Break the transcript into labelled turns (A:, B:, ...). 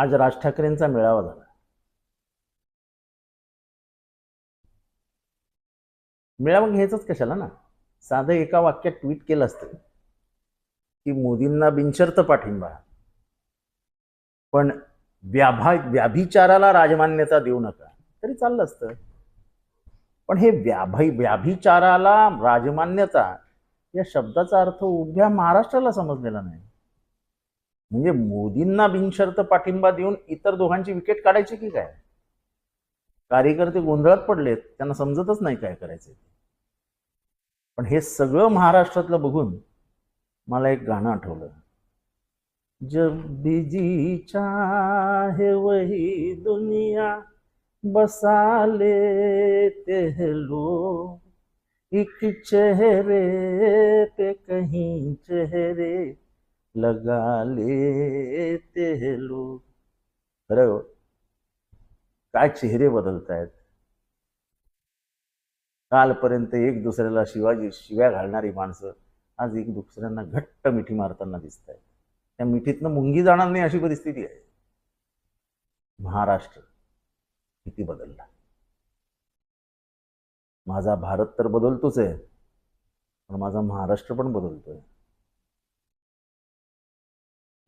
A: आज राज ठाकरेंचा मेळावा झाला. मेळावा घ्यायचाच कशाला ना? साधं एका वाक्यात ट्विट केलं असतं की मोदींना बिनशर्त पाठिंबा. पण व्याभा व्याभिचाराला राजमान्यता देऊ नका तरी चाललं असतं. पण हे व्याभाई व्याभिचाराला राजमान्यता या शब्दाचा अर्थ उभ्या महाराष्ट्राला समजलेला नाही. म्हणजे मोदींना बिनशर्त पाठिंबा देऊन इतर दोघांची विकेट काढायची की काय? कार्यकर्ते गोंधळात पडलेत त्यांना समजतच नाही काय करायचं पण हे सगळं महाराष्ट्रातलं बघून मला एक गाणं आठवलं. जब भी चाहे वही दुनिया बसा लेते हैं लोग। एक चेहरे पे कहीं चेहरे लगा लेते हे लोक खरं काय चेहरे बदलत आहेत कालपर्यंत एक दुसऱ्याला शिवाजी शिव्या घालणारी माणसं आज एक दुसऱ्यांना घट्ट मिठी मारताना दिसत आहेत त्या मिठीतनं मुंगी जाणार नाही अशी परिस्थिती आहे. महाराष्ट्र किती बदलला. माझा भारत तर बदलतोच आहे पण माझा महाराष्ट्र पण बदलतोय.